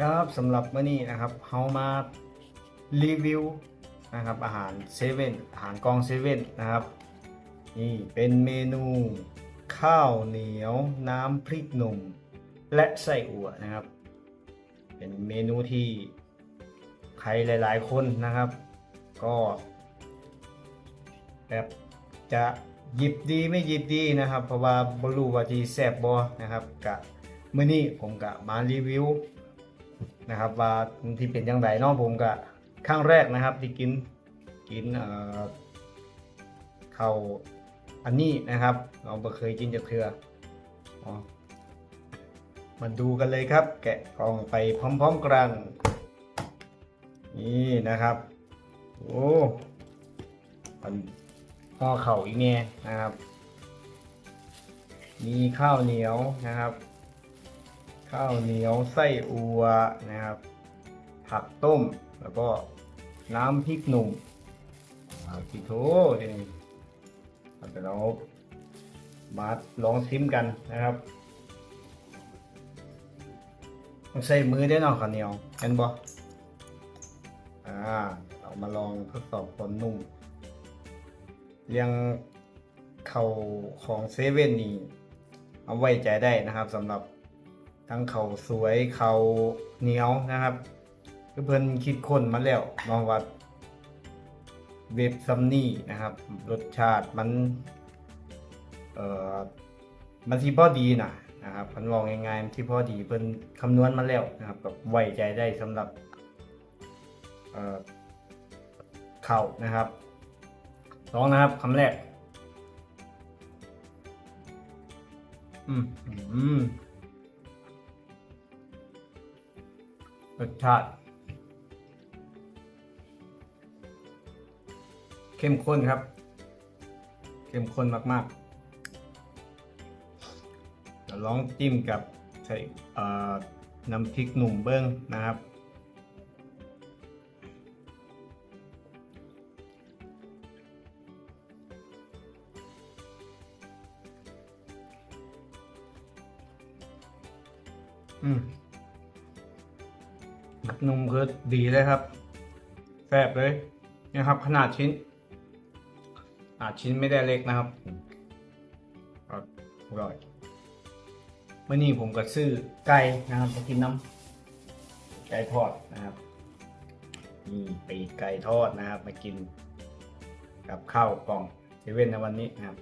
ครับสำหรับมื้อนี้นะครับเฮามารีวิวนะครับอาหารเซเว่นอาหารกองเซเว่นนะครับนี่เป็นเมนู ข้าวเหนียว น้ำพริกหนุ่ม และไส้อั่วนะครับ เป็นเมนูที่ใครหลาย ๆ คนนะครับ ก็แบบจะหยิบดีไม่หยิบดีนะครับ เพราะว่าบรูว่าที่แซบบอนะครับกะมื้อนี้ผมกะมารีวิว นะครับ ว่าที่เป็นยังไงเนาะผมก็ครั้งแรกนะครับที่กินกินเข้าวอันนี้นะครับเราเคยกินจากเทืออ๋อมาดูกันเลยครับ แกะกล่องไปพร้อมๆกันนี่นะครับโอ้มันห่อเข่าอีกเนี่ยนะครับ มีข้าวเหนียวนะครับ ข้าวเหนียวไส้อัวนะครับ ผักต้มแล้วก็น้ำพริกหนุ่มเอาพี่โถนี่เราจะเรามาลองชิมกันนะครับใส่มือได้นาะข้าวเหนียวเห็นบ่อ่าเรามาลองทดสอบความนุ่มเรียงเข่าของเซเว่นนี่เอาไว้ใจได้นะครับสำหรับ ทั้งเขาสวยเขาเหนียวนะครับเพิ่นคิดค้นมาแล้วมองว่าเว็บซัมนี่นะครับ รสชาติมัน เอ่อ มันที่พอดีนะนะครับมันมองง่ายๆที่พอดีเพิ่นคำนวณมาแล้วนะครับแบบไว้ใจได้สำหรับ เอ่อเข่านะครับลองนะครับคำแรก อืม อืม รสชาติ เข้มข้นครับ เข้มข้นมากๆเดี๋ยวลองจิ้มกับใส่น้ำพริกหนุ่มเบิ้งนะครับอืม นมคือดีเลยครับแซ่บเลยนะครับ ขนาดชิ้นขนาดชิ้นไม่ได้เล็กนะครับอร่อยเมื่อนี้ผมก็ซื้อไก่นะครับมากินน้ำไก่ทอดนะครับนี่ปีกไก่ทอดนะครับ มากิน กับข้าวกล่องเซเว่นในวันนี้นะครับ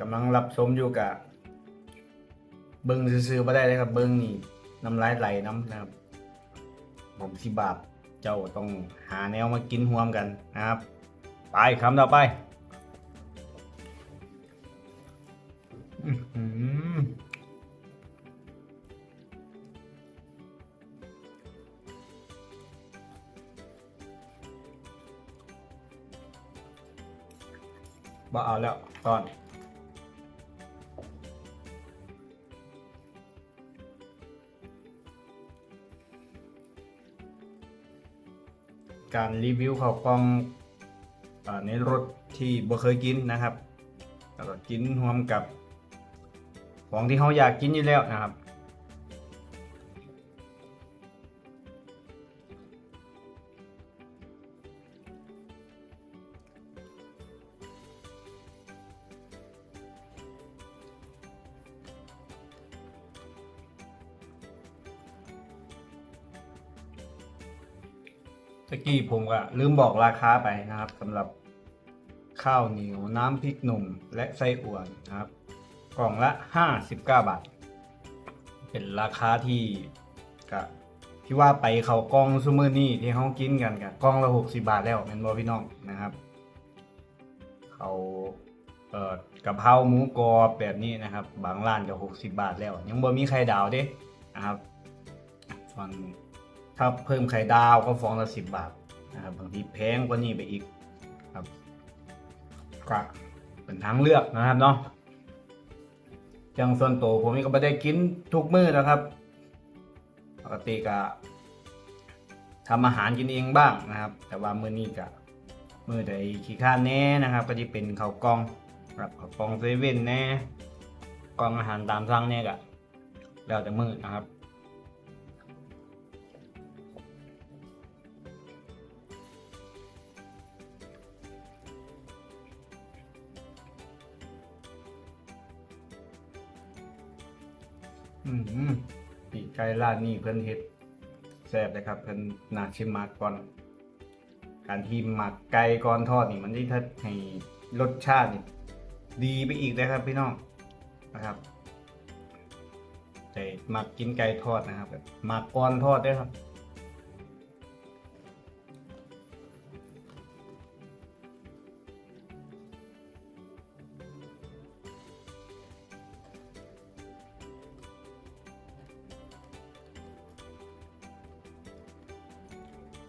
กำลังรับชมอยู่กับเบิ้งซื้อๆมาได้เลยครับ เบิ้งนี่น้ำลายไหลน้ำนะครับ ผมสิบาปเจ้าต้องหาแนวมากินห่วมกันนะครับ ไปคำต่อไปอื้อหือบ่เอาแล้วตอน การรีวิวข้าวกล้องอในรถที่บ่เคยกินนะครับแล้วก็กินรวมกับของที่เขาอยากกินอยู่แล้วนะครับะกี้ผมก็ลืมบอกราคาไปนะครับสำหรับข้าวเหนียวน้ำพริกหนุ่มและไส้อั่วนะครับ กล่องละ 59 บาท เป็นราคาที่กะที่ว่าไปเขากล่องซูเมอร์นี่ที่เขากินกันกะกล่องละ 60 บาทแล้วเป็นบอพี่น้องนะครับ เขาเอ่อกะเพราหมูกรอบแบบนี้นะครับ บางร้านก็60 บาทแล้ว ยังบ่มีไข่ดาวเด้นะครับส่วน ถ้าเพิ่มไข่ดาวก็ฟองละสิบบาทนะครับบางทีแพงกว่านี้ไปอีกครับก็เป็นทางเลือกนะครับเนาะอย่างส่วนตัวผมก็ไม่ได้กินทุกมื้อนะครับ ปกติก็ทำอาหารกินเองบ้างนะครับ แต่ว่ามื้อนี้ก็มื้อใดขี้ข้านแน่นะครับ ก็จะเป็นข้าวกล้องครับข้าวกล้องเซเว่นแน่กล่องอาหารตามสั่งเนี่ยก็แล้วแต่มื้อนะครับ อืมปีกไก่ร้านนี้เพิ่นเฮ็ดแซ่บเลยครับ เพิ่นนาชิมมากก่อน การที่หมักไก่ก่อนทอดนี่ มันที่ถ้าให้รสชาตินี่ดีไปอีกนะครับพี่น้องนะครับแต่หมักกินไก่ทอดนะครับหมักก่อนทอดด้วยครับ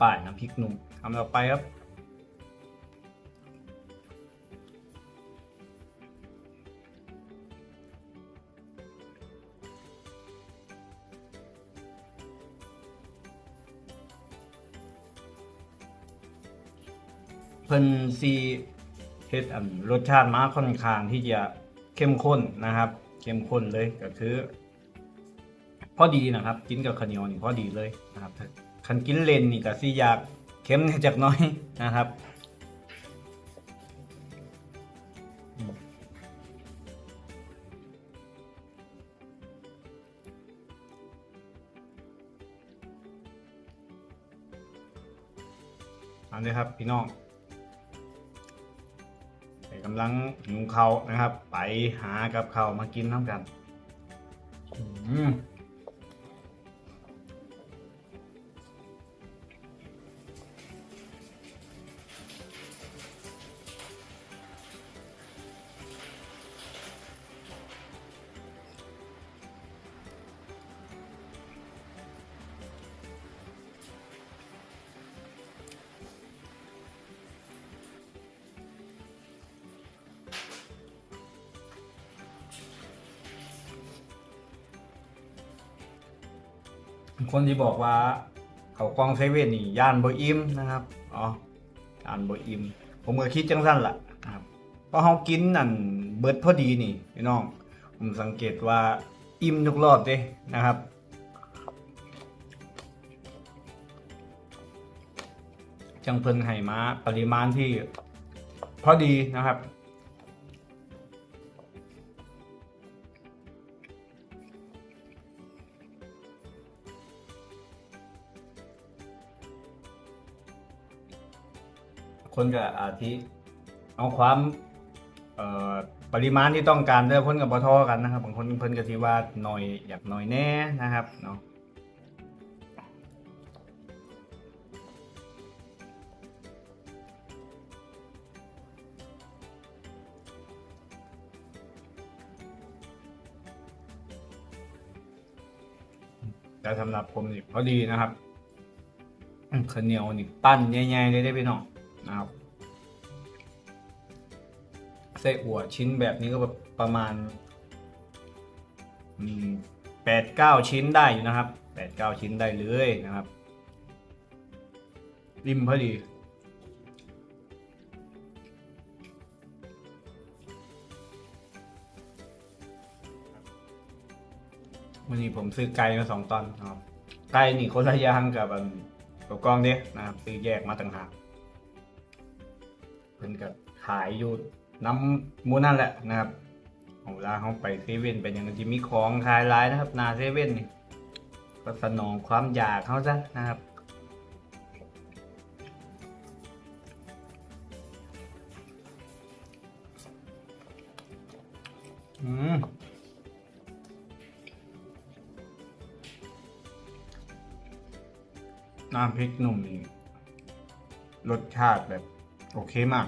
ป่ายน้ำพริกหนุ่มทำต่อไปครับ เพิ่นซีเฮ็ดอันรสชาติมาค่อนข้างที่จะเข้มข้นนะครับ เข้มข้นเลยก็คือพอดีนะครับ กินกับข้าวเหนียวนี่พอดีเลยนะครับ คันกินเลนนี่ก็สิอยากเค็มจักน้อยนะครับเอาเลยครับพี่น้องไปกำลังหิวเขานะครับ ไปหากับเขามากินน้ำกัน อืม คนที่บอกว่าเขากล้องเซเว่นนี่ย่านบอิ่มนะครับอ๋อย่านบอิ่มผมก็คิดจังสั้นละนะครับเพราะเฮากินนั่นเบิดพอดีนี่พี่น้อง ผมสังเกตว่าอิ่มทุกรอบเด้นะครับจังเพิ่นให้มาปริมาณที่พอดีนะครับ คนกับอาทิเอาความปริมาณที่ต้องการเด้อเพิ่นกับบ่ทอกันนะครับบางคนเพิ่นก็สิว่าหน่อยอยากหน่อยแน่นะครับเนาะแต่สำหรับผมนี่พอดีนะครับข้าวเหนียวนี่ปั้นใหญ่ๆเลยได้อพี่น้อง นะครับไส้อั่วชิ้นแบบนี้ก็แบบประมาณแปดเก้าชิ้นได้อยู่นะครับแปดเก้าชิ้นได้เลยนะครับริมพอดีวันนี้ผมซื้อไก่มาสองตอนนะครับไก่นี่คนละย่างกับกับกล้องเนี้ยนะครับ ซื้อแยกมาต่างหาก พิ่นก็ขายอยู่น้ำมูนั่นแหละนะครับของเวลาเขาไปเซเว่นไปอย่างจะมีของขายหลายนะครับนาเซเว่นนี่ก็สนองความอยากเขาซะนะครับอืมน้ำพริกหนุ่มนี่รสชาติแบบ โอเคมาก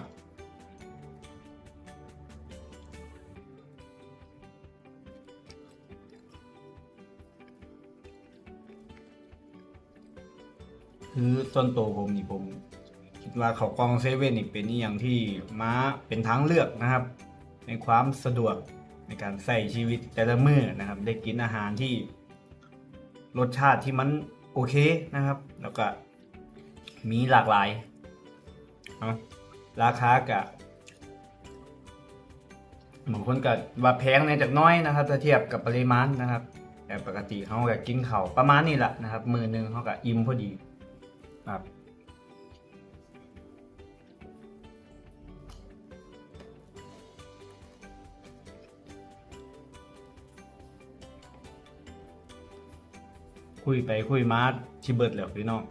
คือส่วนตัวผมนี่ผม คิดว่าเขากองเซเว่นนี่เป็นอย่างที่ม้าเป็นทางเลือกนะครับ ในความสะดวกในการใส่ชีวิตแต่ละมื้อนะครับ ได้กินอาหารที่รสชาติที่มันโอเคนะครับ แล้วก็มีหลากหลายเนาะ ราคากะบางคนก็ว่าแพงในจากน้อยนะครับ ถ้าเทียบกับปริมาณนะครับ แต่ปกติเขาก็กินเขาประมาณนี้แหละนะครับ มือหนึ่งเขาก็อิ่มพอดีครับคุยไปคุยมาชิเบิดแล้วพี่น้อง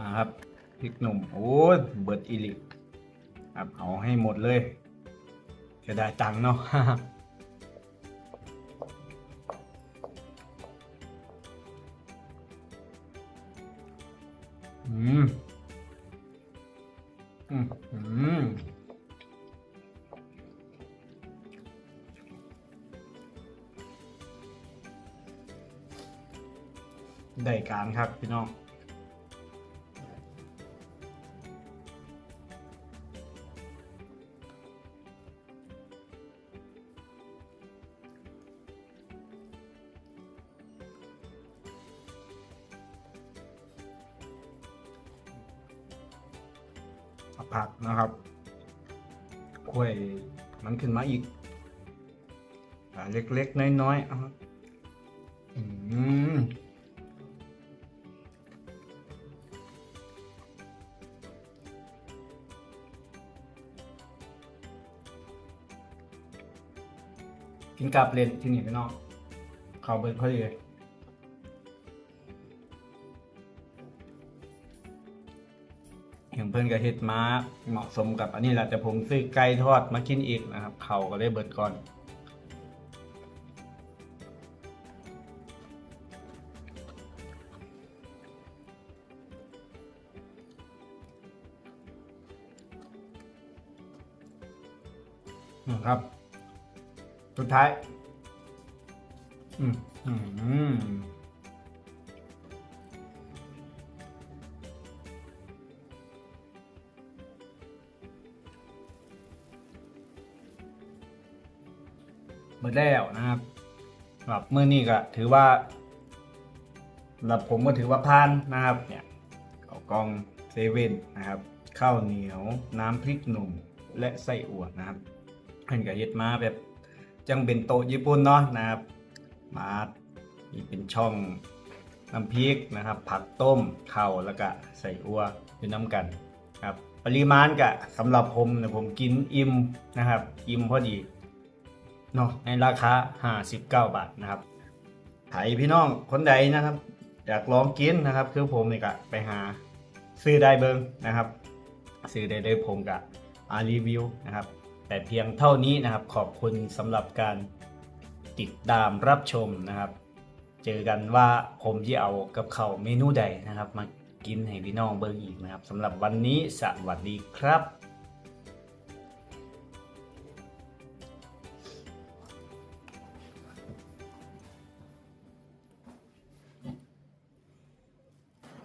มาครับพริกหนุ่มโอ้ยเบิดอีลิครับเอาให้หมดเลย จะได้ตังค์เนาะอืมอืมอืมได้การครับพี่น้อง ผักนะครับกล้วยมันขึ้นมาอีกเล็กๆน้อยๆอาครับอืมกินกับเล่นที่นี่พี่น้องเขาเบิดพอดีเลย อย่างเพื่อนก็เฮ็ดมาเหมาะสมกับอันนี้แหละแต่ผมซื้อไก่ทอดมากินอีกนะครับ เขาก็ได้เบิดก่อนนะครับ สุดท้าย อืมอืม อืมหมดแล้วนะครับแบบเมื่อนี้ก็ถือว่าสำหรับผมก็ถือว่าพานนะครับเนี่ยเอากล่องเซเว่นนะครับข้าวเหนียวน้ำพริกหนุ่มและไส้อั่วนะครับเพิ่นก็เฮ็ดมาแบบจังเป็นโตะญี่ปุ่นเนาะนะครับมานี่เป็นช่องน้ำพริกนะครับ ผักต้มข้าวแล้วก็ใส่อั่วอยู่น้ำกันครับปริมาณก็สำหรับผมเนี่ยผมกินอิ่มนะครับ อิ่มพอดี เนาะในราคา 59 บาทนะครับไถพี่น้องคนใดนะครับ อยากลองกินนะครับ คือผมนี่ก็ไปหาซื้อได้เบิงนะครับ ซื้อได้เลยผมกับอารีวิวนะครับ แต่เพียงเท่านี้นะครับ ขอบคุณสำหรับการติดตามรับชมนะครับ เจอกันว่าผมจะเอากับเขาเมนูใดนะครับ มากินให้พี่น้องเบิงอีกนะครับสำหรับวันนี้สวัสดีครับ